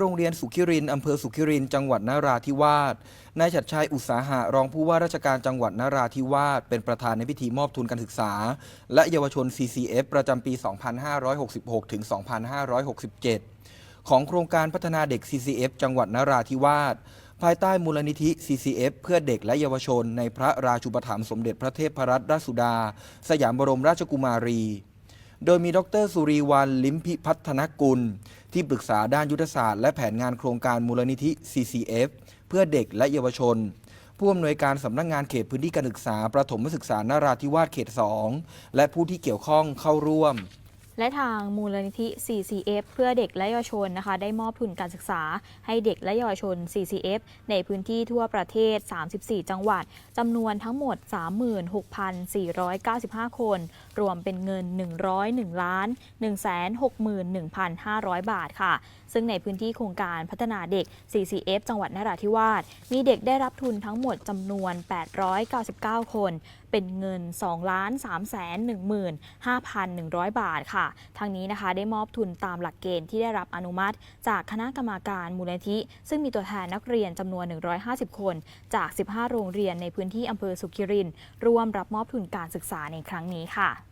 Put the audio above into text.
โรงเรียนสุขิรินอำเภอสุขิริน จังหวัดนราธิวาส นายชัดชัยอุตสาหะรองผู้ว่าราชการจังหวัดนราธิวาส เป็นประธานในพิธีมอบทุนการศึกษา และเยาวชน CCF ประจำปี 2566 ถึง 2567 ของโครงการพัฒนาเด็ก CCF จังหวัดนราธิวาส ภายใต้มูลนิธิ CCF เพื่อเด็กและเยาวชน ในพระราชูปถัมภ์สมเด็จพระเทพรัตนราชสุดา สยามบรมราชกุมารี โดยมีดรสุรีวันลิมพิพัฒนกุล ที่ปรึกษาด้านยุทธศาสตร์และแผนงานโครงการมูลนิธิ CCF เพื่อเด็กและเยาวชน ผู้อำนวยการสำนักงงานเขตพื้นที่การศึกษาประถมศึกษานราธิวาสเขต 2 และผู้ที่เกี่ยวข้องเข้าร่วม และทางมูลนิธิ CCF เพื่อเด็กและเยาวชนนะคะ ได้มอบทุนการศึกษาให้เด็กและเยาวชน CCF ในพื้นที่ทั่วประเทศ 34 จังหวัดจำนวนทั้งหมด 36,495 คน รวมเป็นเงิน 101ล้าน161,500 บาทค่ะ ซึ่งในพื้นที่โครงการพัฒนาเด็ก CCF จังหวัดนราธิวาสมีเด็กได้รับทุนทั้งหมดจำนวน 899 คน เป็นเงิน 2 3 1 5,100 บาทค่ะทางนี้นะคะได้มอบทุนตามหลักเกณฑ์ที่ได้รับอนุมัติ จากคณะกรรมาการมูลนิธิ ซึ่งมีตัวแทนนักเรียนจำนวน 150 คน จาก 15 โรงเรียนในพื้นที่อำเภอสุขิรินทร์ร่วมรับมอบทุนการศึกษาในครั้งนี้ค่ะ